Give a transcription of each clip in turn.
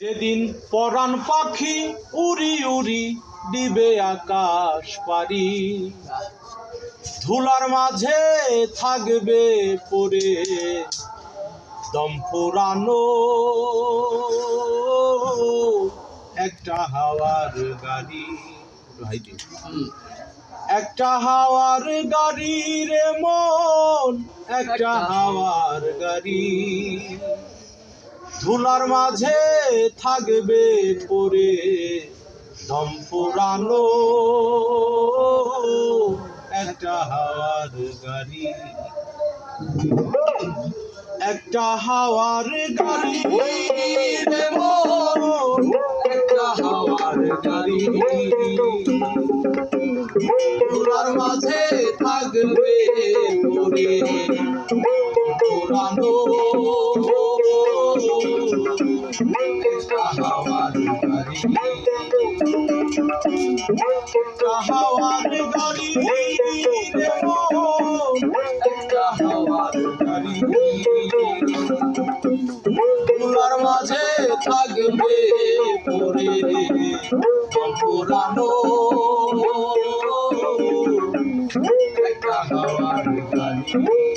যেদিন পরাণ পাখি উড়ি উড়ি দিবে আকাশ পারি ধুলার মাঝে থাকবে পরে দম পুরানো একটা হাওয়ার গাড়ি। একটা হাওয়ার গাড়ি রে মন, একটা হাওয়ার গাড়ি। ধুলার মাঝে থাকবে পরে দম পুরানো একটা হাওয়ার গাড়ি। একটা হাওয়ার গাড়ি একটা হাওয়ার গাড়ি। ধুলার মাঝে থাকবে পরে পুরানো হাওয়ার গাড়ি একটা হাওয়ার গাড়ি মাঝে থাকবে পরে পুরানো। একটা হাওয়ার গাড়ি।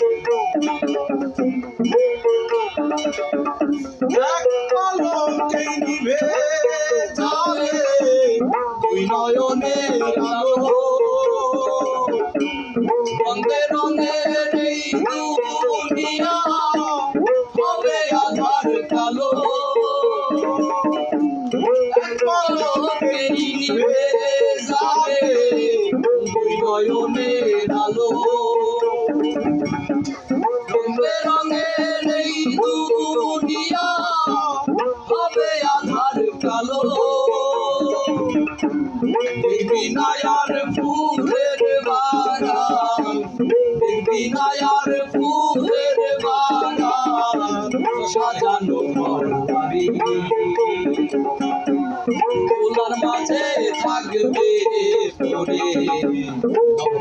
রঙে রঙে এই দুনিয়া হবে আধার কালো। নয়নের আলো। রঙে রঙে এই দুনিয়া হবে আধার কালো। বিনায়ার ফুলের বাগান বিনায়ার ফুলের বাগান সাজানো বাড়ি ফুলার মাঝে থাকবে পরে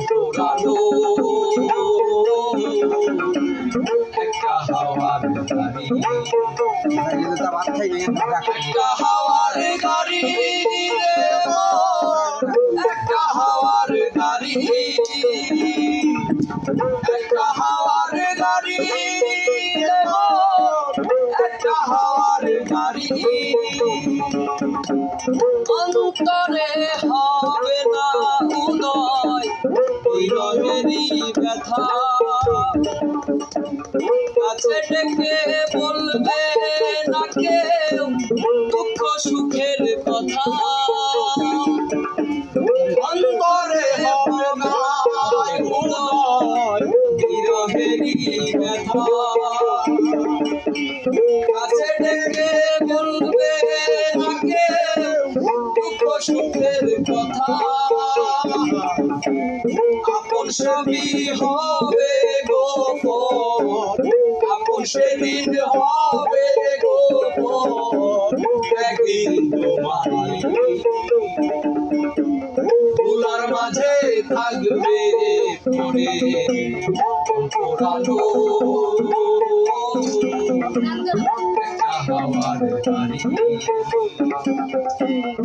পুরানো একটা গাড়ি মন, একটা হাওয়ার গাড়ি। অন্তরে হবে না উদয় হৃদয়েরই ব্যথা। কাছে ডেকে বলবে সুখের কথা আপন সবই হবে গোপন আপন সেদিন হবে গোপন একদিন তোমায় ফুলার মাঝে থাকবে পরে পুরানো হাওয়ার গাড়ি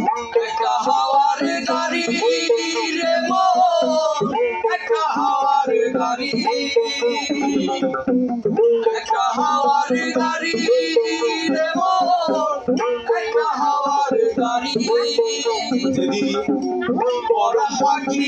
একটা হাওয়ার গাড়ি রে মন একটা হাওয়ার গাড়ি একটা হাওয়ার গাড়ি পাখি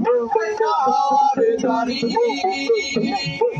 মন, একটা হাওয়ার গাড়ি